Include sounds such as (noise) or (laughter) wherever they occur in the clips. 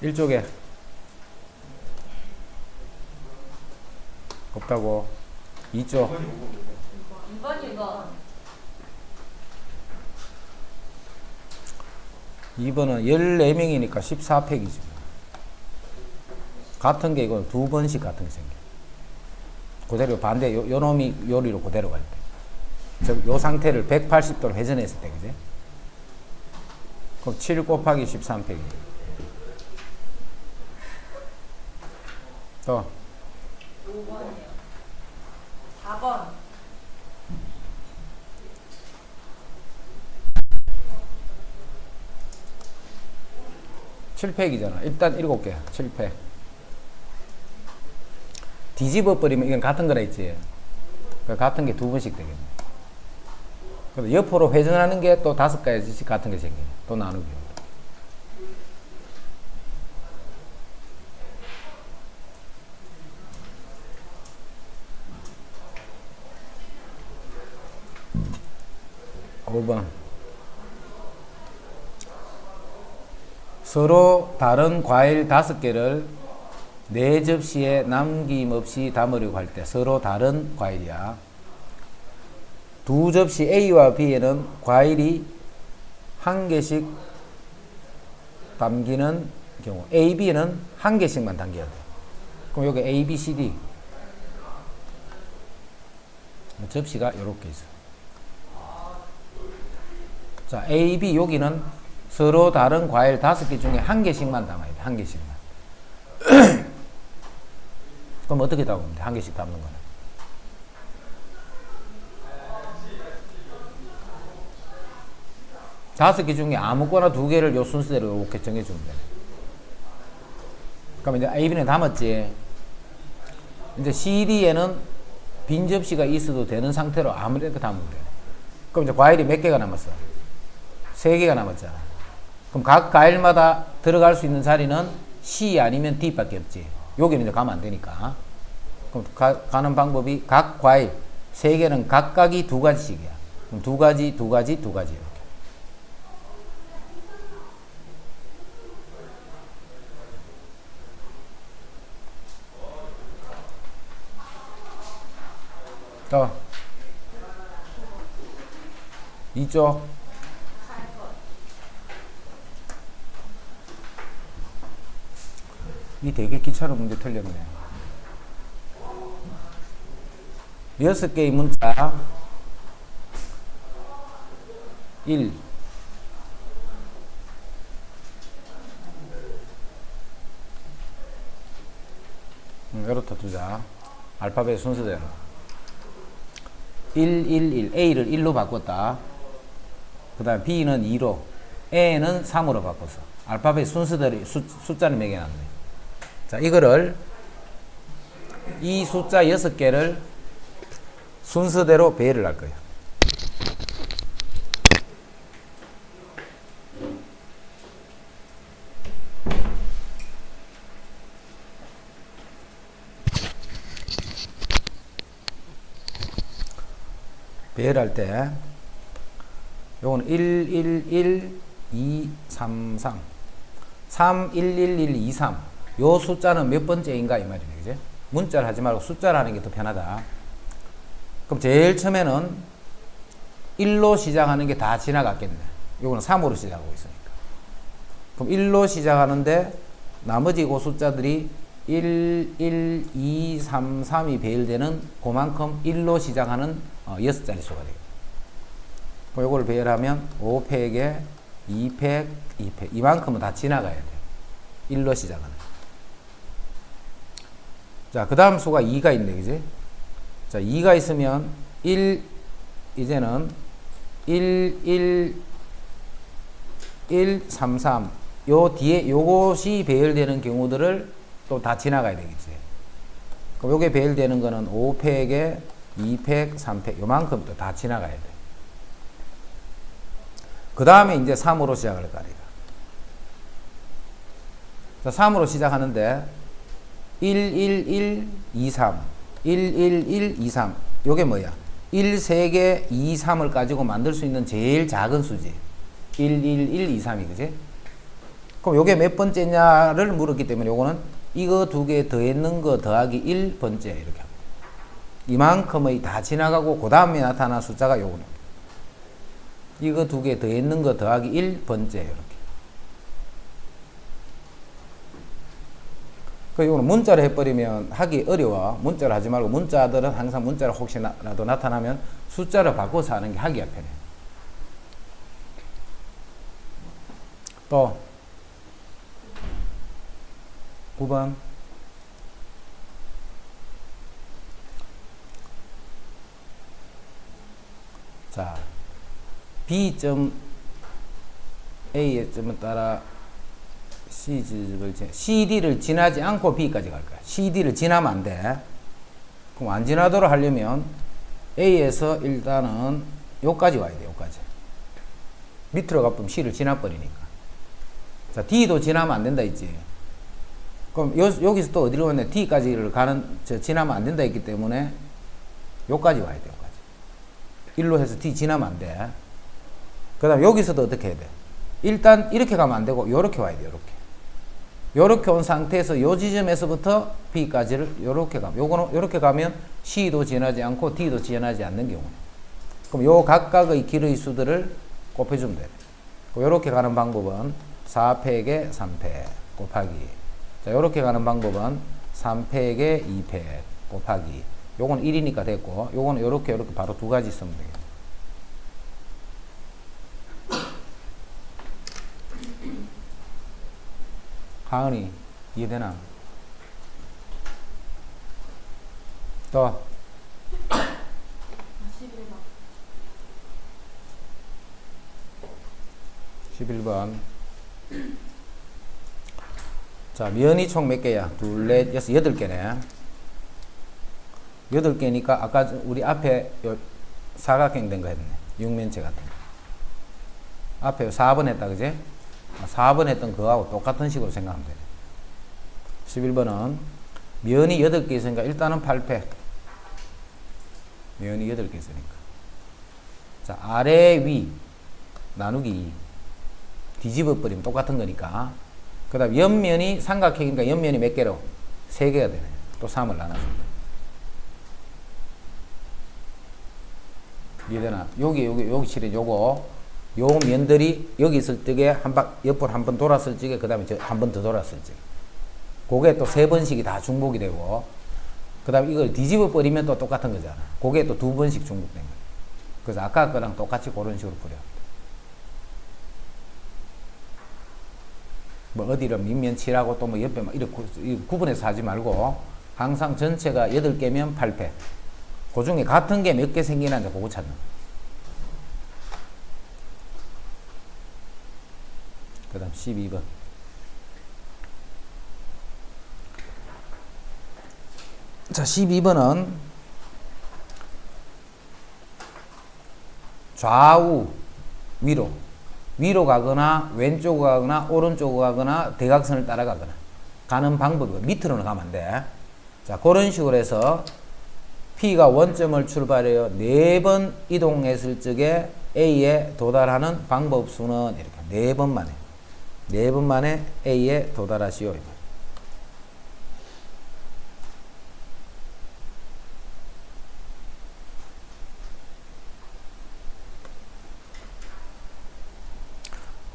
일쪽에 없다고 이쪽 2번 2번 2번은 14명이니까 14팩이지 같은 게 이건 두 번씩 같은 게 생겨 그대로 반대 요, 요 놈이 요리로 그대로 갈 때. 즉, 요 상태를 180도로 회전했을 때, 그지? 그럼 7 곱하기 13팩이에요. 또, 5번이요 4번 7팩이잖아. 일단 7개. 7팩. 뒤집어 버리면 이건 같은 거라 했지. 그 같은 게 두 번씩 되겠네. 옆으로 회전하는 게 또 다섯 가지씩 같은 게 생기네. 또 나누기. 오번 서로 다른 과일 다섯 개를 네 접시에 남김없이 담으려고 할 때 서로 다른 과일이야. 두 접시 A와 B에는 과일이 한 개씩 담기는 경우 A, B는 한 개씩만 담겨야 돼. 그럼 여기 A, B, C, D 접시가 이렇게 있어. 자, A, B 여기는 서로 다른 과일 다섯 개 중에 한 개씩만 담아야 돼. 한 개씩만. (clears throat) 그럼 어떻게 담으면 돼? 한 개씩 담는 거는. 다섯 개 중에 아무거나 두 개를 요 순서대로 이렇게 정해주면 돼. 그럼 이제 A, B는 담았지. 이제 C, D에는 빈 접시가 있어도 되는 상태로 아무데나 담으면 돼. 그럼 이제 과일이 몇 개가 남았어? 세 개가 남았잖아. 그럼 각 과일마다 들어갈 수 있는 자리는 C 아니면 D밖에 없지. 여기는 이제 가면 안 되니까. 그럼 가, 가는 방법이 각 과일 세 개는 각각이 두 가지씩이야. 그럼 두 가지, 두 가지, 두 가지 이렇게. 또 이쪽 이 되게 기차로 문제 틀렸네. 여섯 개의 문자 1 음, 이렇다 두자. 알파벳 순서대로. 1, 1, 1. A를 1로 바꿨다. 그 다음 B는 2로. A는 3으로 바꿨어. 알파벳 순서대로 수, 숫자를 매겨놨네. 자, 이거를 이 숫자 6개를 순서대로 배열을 할 거예요. 배열할 때 요거는 1, 1, 1, 2, 3, 3 3, 1, 1, 1, 2, 3 요 숫자는 몇 번째인가 이 말이네 그지? 문자를 하지 말고 숫자를 하는 게 더 편하다 그럼 제일 처음에는 1로 시작하는 게 다 지나갔겠네 요거는 3으로 시작하고 있으니까 그럼 1로 시작하는데 나머지 그 숫자들이 1, 1, 2, 3, 3이 배열되는 그만큼 1로 시작하는 어, 6자리 수가 되겠다. 그럼 요걸 배열하면 5팩에 2팩, 2팩. 이만큼은 다 지나가야 돼요. 1로 시작하는. 자, 그 다음 수가 2가 있네, 그지? 자, 2가 있으면 1, 이제는 1, 1, 1, 3, 3. 요 뒤에 요것이 배열되는 경우들을 또 다 지나가야 되겠지. 그럼 요게 배열되는 거는 5팩에 2팩, 3팩, 요만큼 또 다 지나가야 돼. 그 다음에 이제 3으로 시작을 할거 아니야. 자, 3으로 시작하는데, 1, 1, 1, 2, 3. 1, 1, 1, 2, 3. 요게 뭐야? 1, 3개, 2, 3을 가지고 만들 수 있는 제일 작은 수지. 1, 1, 1, 2, 3이, 그지? 그럼 요게 몇 번째냐를 물었기 때문에 요거는 이거 두 개 더했는 거 더하기 1번째 이렇게 합니다. 이만큼의 다 지나가고 그 다음에 나타난 숫자가 요거는 이거 두 개 더했는 거 더하기 1번째 이렇게 그 이거는 문자로 해버리면 하기 어려워. 문자로 하지 말고 문자들은 항상 문자로 혹시라도 나타나면 숫자로 바꿔서 하는 게 하기가 편해 또 9번. 자 B점 A의 점을 따라 지- CD를 지나지 않고 B까지 갈 거야. CD를 지나면 안 돼. 그럼 안 지나도록 하려면 A에서 일단은 여기까지 와야 돼. 여기까지. 밑으로 가보면 C를 지나버리니까. 자, D도 지나면 안 된다 했지. 그럼 요, 여기서 또 어디로 가냐? D까지를 가는, 저, 지나면 안 된다 했기 때문에 여기까지 와야 돼. 여기까지. 일로 해서 D 지나면 안 돼. 그 다음 여기서도 어떻게 해야 돼? 일단 이렇게 가면 안 되고 요렇게 와야 돼. 요렇게. 요렇게 온 상태에서 요 지점에서부터 B까지를 요렇게 가면 요렇게 가면 C도 지나지 않고 D도 지나지 않는 경우네. 그럼 요 각각의 길의 수들을 곱해주면 돼. 요렇게 가는 방법은 4팩에 3팩 곱하기. 자, 요렇게 가는 방법은 3팩에 2팩 곱하기. 요건 1이니까 됐고, 요거는 요렇게 요렇게 바로 두 가지 쓰면 되겠네. 하은이 이해되나? 또 11번 자 면이 총 몇 개야? 둘, 넷, 여섯, 여덟 개네 여덟 개니까 아까 우리 앞에 요 사각형 된 거 했네 육면체 같은 거 앞에 4번 했다 그지? 4번 했던 그거하고 똑같은 식으로 생각하면 돼 11번은 면이 8개 있으니까 일단은 8패. 면이 8개 있으니까. 자 아래 위 나누기 2 뒤집어 버리면 똑같은 거니까. 그 다음 옆면이 삼각형이니까 옆면이 몇 개로? 3개가 되네. 또 3을 나눠줍니다 이해되나? 여기 여기 여기 실은 요거 요 면들이 여기 있을 적에 한바 옆으로 한 번 돌았을 적에 그 다음에 한 번 더 돌았을 적에. 그게 또 세 번씩이 다 중복이 되고 그 다음에 이걸 뒤집어 버리면 또 똑같은 거잖아. 그게 또 두 번씩 중복된 거야. 그래서 아까 거랑 똑같이 그런 식으로 뿌려. 뭐 어디를 밑면 칠하고 또 뭐 옆에 막 이렇게 구분해서 하지 말고 항상 전체가 8개면 8패 그 중에 같은 게 몇개 이제 그거 찾는 거야. 그 다음 12번. 자, 12번은 좌우, 위로. 위로 가거나 왼쪽으로 가거나 오른쪽으로 가거나 대각선을 따라가거나 가는 방법이 밑으로는 가면 안 돼. 자, 그런 식으로 해서 P가 원점을 출발해요. 네 번 이동했을 적에 A에 도달하는 방법 수는 이렇게 네 번 만에 네번 만에 A에 도달하시오.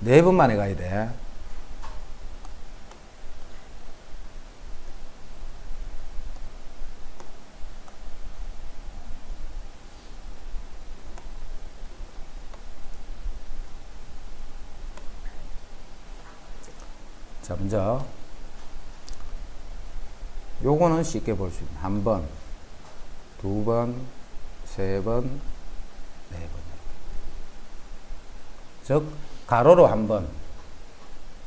네번 만에 가야 돼. 자, 먼저 요거는 쉽게 볼 수 있는 한 번, 두 번, 세 번, 네 번. 즉 가로로 한 번,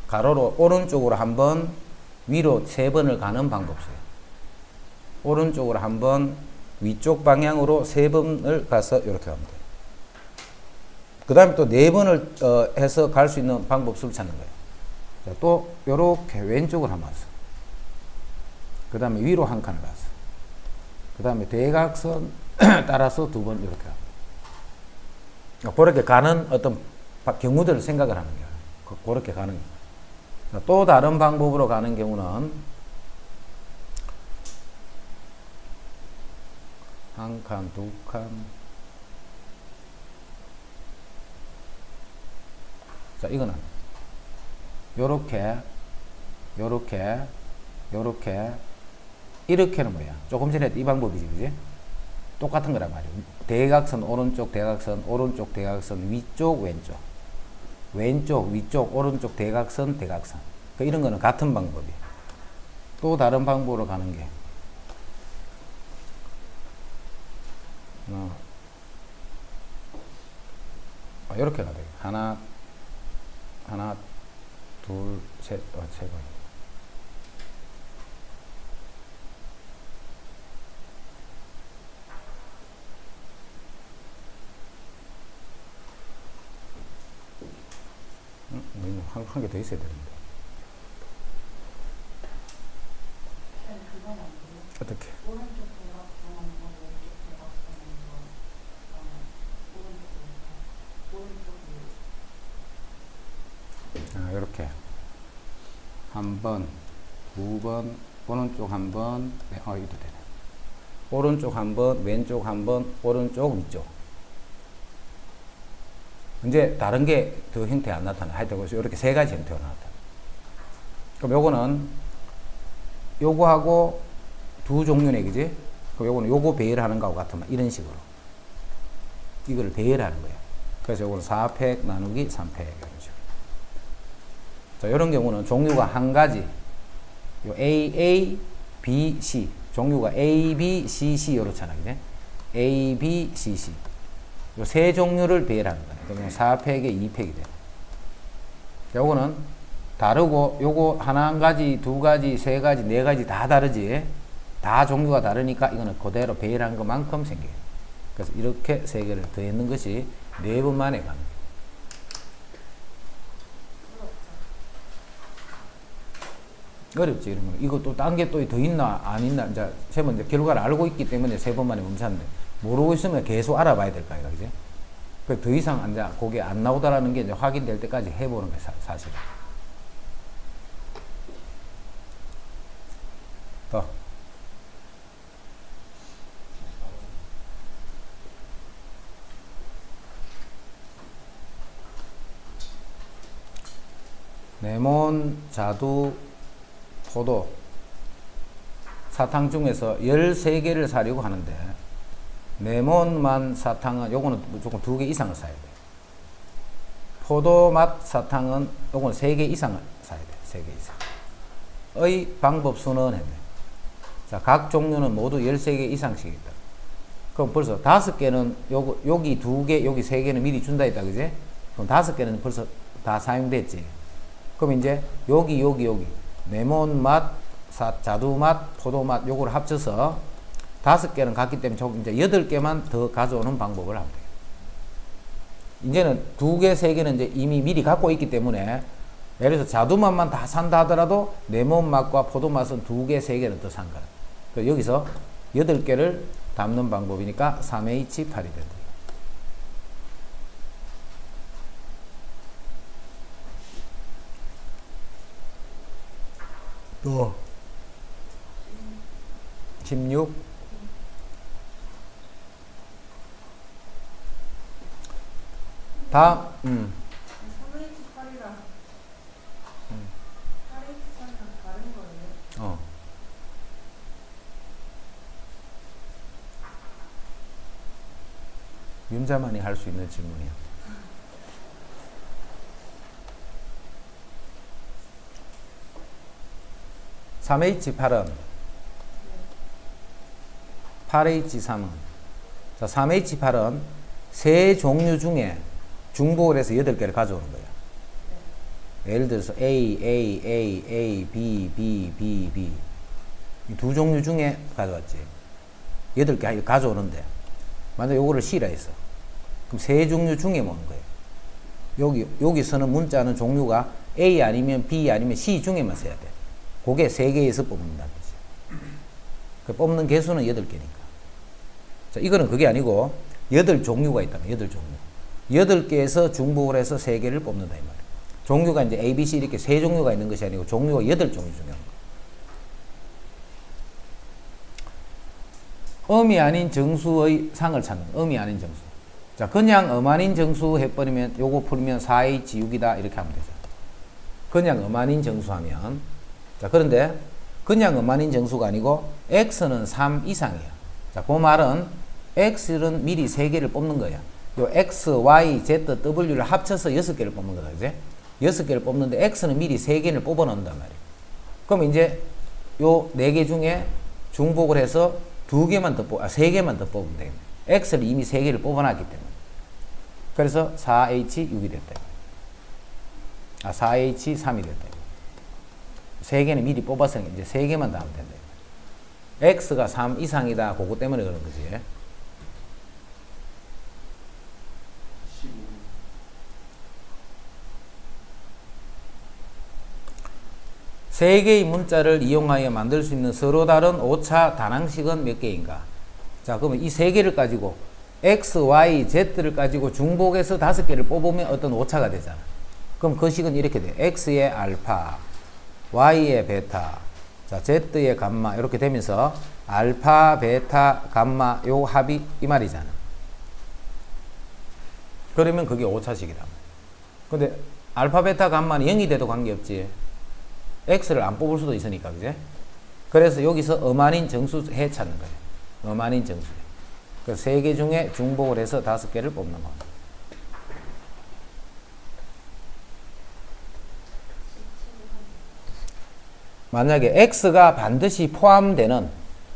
가로로 오른쪽으로 한 번, 위로 세 번을 가는 방법이에요. 오른쪽으로 한 번, 위쪽 방향으로 세 번을 가서 이렇게 돼요. 그 다음에 또 네 번을 어, 해서 갈 수 있는 방법 수를 찾는 거예요. 자, 또 요렇게 왼쪽을 한번 왔어. 그 다음에 위로 한 칸을 갔어. 그 다음에 대각선 (clears throat) 따라서 두 번 이렇게 하고. 그렇게 가는 어떤 바- 경우들을 생각을 하는 거야. 그- 그렇게 가는 거야. 자, 또 다른 방법으로 가는 경우는 한 칸, 두 칸. 자, 이거는 요렇게, 요렇게, 요렇게, 이렇게는 뭐야? 조금 전에 이 방법이지, 그지? 똑같은 거란 말이야. 대각선, 오른쪽 대각선, 오른쪽 대각선, 위쪽, 왼쪽. 왼쪽, 위쪽, 오른쪽 대각선, 대각선. 그 이런 거는 같은 방법이에요. 또 다른 방법으로 가는 게. 어. 어, 이렇게 가야 돼. 하나, 하나, 둘, 셋, 어, 세 번. 음, 한개 더 있어야 되는데. 어떻게? 오른쪽 대각선 거, 왼쪽 대각선 거, 그다음에 오른쪽 왼쪽, 오른쪽 왼쪽. 아, 이렇게 한 번, 두 번, 오른쪽 한 번, 네, 어, 이도 되네. 오른쪽 한 번, 왼쪽 한 번, 오른쪽, 위쪽. 이제 다른 게 더 형태 안 나타나. 하여튼 이렇게 세 가지 형태로 나타나. 그럼 요거는 요거하고 두 종류네, 그지? 그럼 요거는 요거 배열하는 거하고 같으면 이런 식으로. 이거를 배열하는 거예요. 그래서 요거는 4팩 나누기 3팩 이런 식으로. 자, 이런 경우는 종류가 한 가지. 요 A, A, B, C. 종류가 A, B, C, C 요렇잖아. 그죠? A, B, C, C. 요 세 종류를 배열하는 거네. 그러면 4팩에 2팩이 돼. 요거는 다르고 요거 하나 한 가지, 두 가지, 세 가지, 네 가지 다 다르지. 다 종류가 다르니까 이거는 그대로 배열한 것만큼 생겨요. 그래서 이렇게 세 개를 더했는 것이 네 번 만에 가는 거예요. 어렵지 이런 거. 이거 또 딴 게 또 더 있나 안 있나 이제 세번 이제 결과를 알고 있기 때문에 세 번 만에 멈췄는데 모르고 있으면 계속 알아봐야 될 거야, 그지? 그더 이상 이제 그게 안 나오다라는 게 이제 확인될 때까지 해보는 거야, 사, 사실. 더. 레몬, 자두, 포도, 사탕 중에서 13개를 사려고 하는데, 레몬만 사탕은, 요거는 무조건 두개 이상을 사야 돼. 포도 맛 사탕은, 요거는 세개 이상을 사야 돼. 세개 이상. 의 방법 수는 했네. 자, 각 종류는 모두 13개 이상씩 있다. 그럼 벌써 다섯 개는 요거, 여기 두 개, 여기 세 개는 미리 준다 했다, 그지? 그럼 다섯 개는 벌써 다 사용됐지. 그럼 이제 여기, 여기, 여기. 레몬 맛, 사, 자두 맛, 포도 맛, 요거를 합쳐서 다섯 개는 갔기 때문에 저 이제 여덟 개만 더 가져오는 방법을 돼요. 이제는 두 개, 세 개는 이제 이미 미리 갖고 있기 때문에 예를 들어서 자두 맛만 다 산다 하더라도 레몬 맛과 포도 맛은 두 개, 세 개는 더 산. 그래서 여기서 여덟 개를 담는 방법이니까 3H8이 된다. 또 16 다음 음. 3H8이랑 8H3이랑 다른 거예요? 어. 윤자만이 할 수 있는 질문이야. 삼 h 8은 8H3은 자, 3H8은 세 종류 중에 중복을 해서 8개를 가져오는 거예요. 예를 들어서 A, A, A, A, B, B, B, B 이두 종류 중에 가져왔지. 여덟 개 가져오는데 만약 요거를 C라 했어. 그럼 세 종류 중에 뭐는 거예요. 여기 여기서는 문자는 종류가 A 아니면 B 아니면 C 중에만 써야 돼. 그게 세 개에서 뽑는다는 거지. 그 뽑는 개수는 여덟 개니까. 자, 이거는 그게 아니고 여덟 종류가 있다면 여덟 종류. 여덟 개에서 중복을 해서 세 개를 뽑는다 이 말이야. 종류가 이제 A, B, C 이렇게 세 종류가 있는 것이 아니고 종류가 여덟 종류 중에 음이 아닌 정수의 상을 찾는. 음이 아닌 정수. 자, 그냥 음 아닌 정수 해버리면 요거 풀면 4H 6이다 이렇게 하면 되죠. 그냥 음 아닌 정수 하면 자, 그런데 그냥 음 아닌 정수가 아니고 X는 3 이상이야. 자, 그 말은 X는 미리 3개를 뽑는 거야. 요 X, Y, Z, W를 합쳐서 6개를 뽑는 거다. 이제 6개를 뽑는데 X는 미리 3개를 뽑아 놓는단 말이야. 그럼 이제 요 4개 중에 중복을 해서 2개만 더 뽑, 아, 3개만 더 뽑으면 되겠네. X를 이미 3개를 뽑아 놨기 때문에. 그래서 4H6이 됐다. 아, 4H3이 됐다. 3개는 미리 뽑아서 이제 3개만 더 하면 된다. X가 3 이상이다. 그거 때문에 그런 거지. 15. 세 개의 문자를 이용하여 만들 수 있는 서로 다른 오차 단항식은 몇 개인가? 자, 그러면 이 세 개를 가지고 x, y, z를 가지고 중복해서 다섯 개를 뽑으면 어떤 오차가 되잖아. 그럼 그 식은 이렇게 돼. x의 알파, y의 베타, 자, z의 감마 이렇게 되면서 알파, 베타, 감마 요 합이 이 말이잖아. 그러면 그게 오차식이다. 근데 알파, 베타, 감마는 0이 돼도 관계없지. x를 안 뽑을 수도 있으니까 그제 그래서 여기서 어만인 정수 해 찾는 거예요 어만인 정수 그 세 개 중에 중복을 해서 다섯 개를 뽑는 겁니다 만약에 x가 반드시 포함되는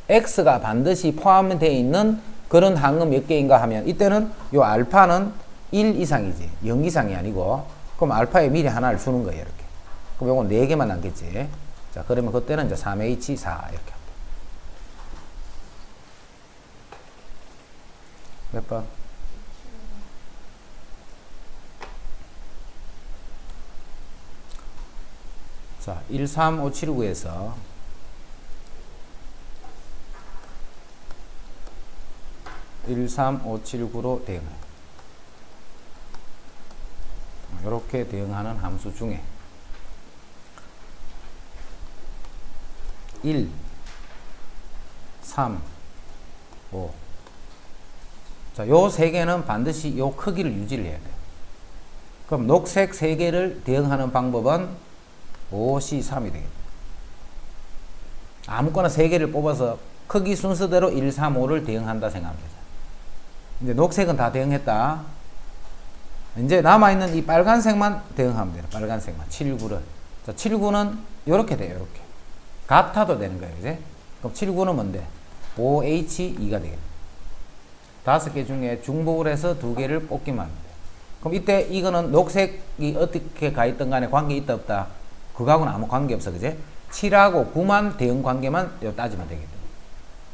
x가 반드시 포함되어 있는 그런 항은 몇 개인가 하면 이때는 요 알파는 1 이상이지 0 이상이 아니고 그럼 알파에 미리 하나를 주는 거예요 이렇게 그럼 요건 4개만 남겠지. 자, 그러면 그때는 이제 3H4 이렇게. 몇 번? 자, 13579에서 13579로 대응해요. 이렇게 대응하는 함수 중에 1, 3, 5. 자, 요 세 개는 반드시 요 크기를 유지를 해야 돼요. 그럼 녹색 세 개를 대응하는 방법은 5C3이 되겠다. 아무거나 세 개를 뽑아서 크기 순서대로 1, 3, 5를 대응한다 생각하면 되죠. 이제 녹색은 다 대응했다. 이제 남아있는 이 빨간색만 대응하면 돼요. 빨간색만. 7, 9를. 자, 7, 9는 이렇게 돼요. 이렇게. 같아도 되는 거예요. 이제. 그럼 7, 9는 뭔데? 5H2가 되겠네. 다섯 개 중에 중복을 해서 두 개를 뽑기만 돼요. 그럼 이때 이거는 녹색이 어떻게 가 있던 간에 관계 있다 없다? 그거하고는 아무 관계 없어. 그제? 7하고 9만 대응 관계만 요 따지면 되겠다.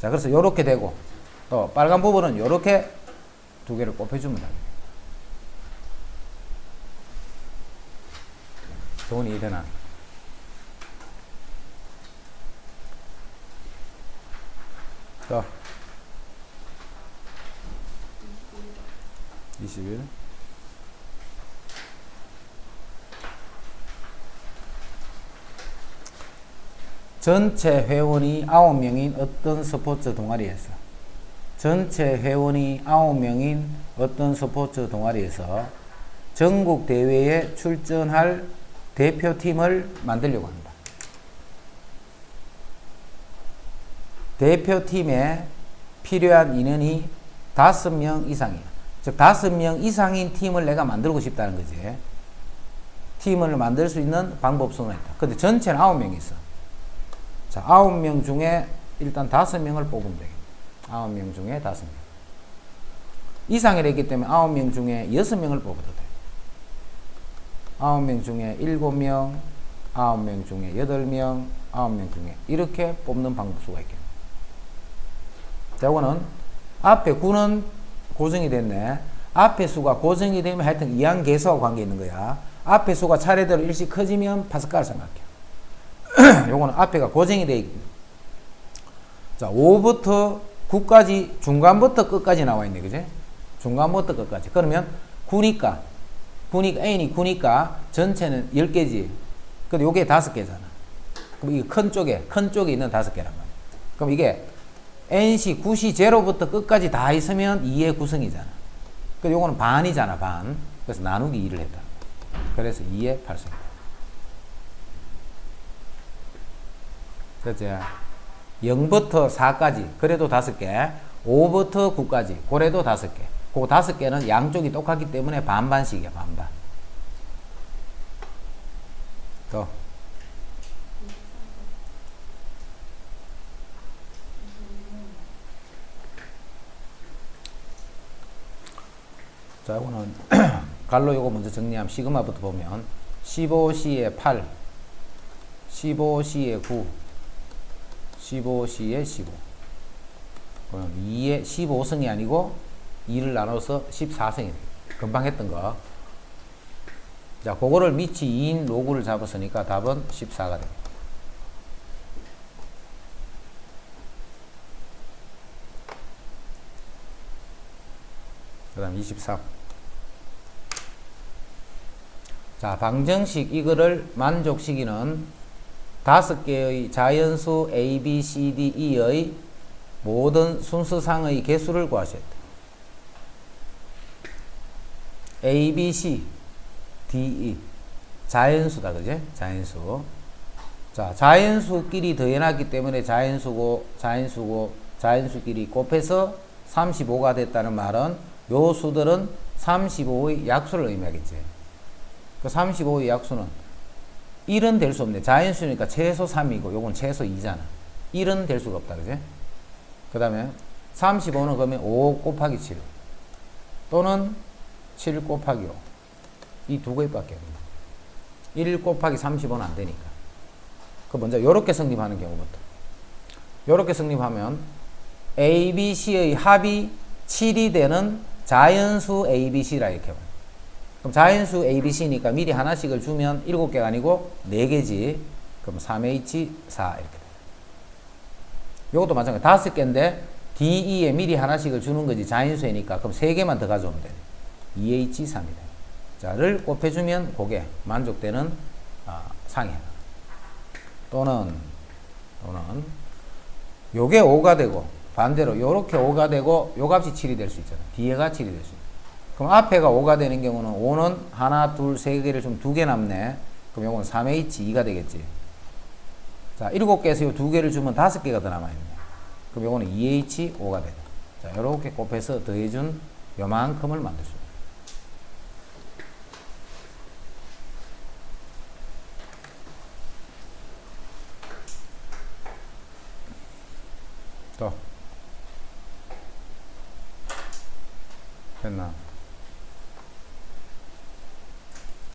자, 그래서 요렇게 되고 또 빨간 부분은 요렇게 두 개를 뽑혀주면 됩니다. 좋은 이해되나? 자. 21. 전체 회원이 9명인 어떤 스포츠 동아리에서 전체 회원이 9명인 어떤 스포츠 동아리에서 전국 대회에 출전할 대표팀을 만들려고 합니다. 대표팀에 필요한 인원이 다섯 명 이상이야. 즉 다섯 명 이상인 팀을 내가 만들고 싶다는 거지. 팀을 만들 수 있는 방법성은 있다. 근데 전체는 아홉 명이 있어. 자, 아홉 명 중에 일단 다섯 명을 뽑으면 되겠다. 아홉 명 중에 다섯 명. 이상이 됐기 때문에 아홉 명 중에 여섯 명을 뽑아도 돼. 아홉 명 중에 일곱 명, 아홉 명 중에 여덟 명, 아홉 명 중에 이렇게 뽑는 방법수가 있겠네. 자, 이거는 앞에 9는 고정이 됐네. 앞에 수가 고정이 되면 하여튼 이항 계수와 관계 있는 거야. 앞에 수가 차례대로 일씩 커지면 파스칼 생각해. (clears throat) 요거는 앞에가 고정이 돼 있고. 자, 5부터 9까지 중간부터 끝까지 나와 있네. 그지? 중간부터 끝까지. 그러면 9니까 9니까 n이 9니까 전체는 10개지. 근데 요게 5개잖아. 그럼 이게 큰 쪽에 큰 쪽에 있는 5개란 말이야. 그럼 이게 n시 9시 제로부터 끝까지 다 있으면 2의 구성이잖아. 근데 요거는 반이잖아, 반. 그래서 나누기 2를 했다. 그래서 2의 8승. 그렇지? 0부터 4까지, 그래도 5개. 5부터 9까지, 그래도 5개. 그 5개는 양쪽이 똑같기 때문에 반반씩이야, 반반. 또. 자, 이거는 (clears throat) 갈로 요거 먼저 정리하면 시그마부터 보면 15C에 8, 15C에 9, 15C에 15. 그럼 2에 15승이 아니고 2를 나눠서 14승이 금방 했던 거. 자, 그거를 밑이 2인 로그를 잡았으니까 답은 14가 됩니다. 그 다음 23. 자, 방정식 이거를 만족시키는 다섯 개의 자연수 A, B, C, D, E의 모든 순서상의 개수를 돼. A, B, C, D, E. 자연수다, 그제? 자연수. 자, 자연수끼리 더해놨기 때문에 자연수고, 자연수고, 자연수끼리 곱해서 35가 됐다는 말은 요 수들은 35의 약수를 의미하겠지. 그 35의 약수는 1은 될 수 없네. 자연수니까 최소 3이고 요건 최소 2잖아. 1은 될 수가 없다. 그지? 그 다음에 35는 그러면 5 곱하기 7 또는 7 곱하기 5. 이 두 개밖에 없네. 1 곱하기 35는 안 되니까. 그 먼저 요렇게 성립하는 경우부터. 요렇게 성립하면 A, B, C의 합이 7이 되는 자연수 A, B, C라 이렇게 봐요. 그럼 자연수 A, B, C니까 미리 하나씩을 주면 7개가 아니고 4개지. 그럼 3H, 4 이렇게 돼요. 요것도 마찬가지. 5개인데 D, E에 미리 하나씩을 주는 거지. 자연수니까. 그럼 3개만 더 가져오면 돼. 2H, 3이 돼. 자를 곱해주면 그게 만족되는 아, 상이야. 또는 또는 요게 5가 되고 반대로 요렇게 5가 되고 요 값이 7이 될 수 있잖아. 뒤에가 7이 될 수 있어. 그럼 앞에가 5가 되는 경우는 5는 하나, 둘, 세 개를 좀 두 개 남네. 그럼 요건 3H 2가 되겠지. 자, 7개에서 요 두 개를 주면 다섯 개가 더 남아있네. 그럼 요거는 2H 5가 되네. 자, 요렇게 곱해서 더해준 요만큼을 만들 수 있어. 또 됐나?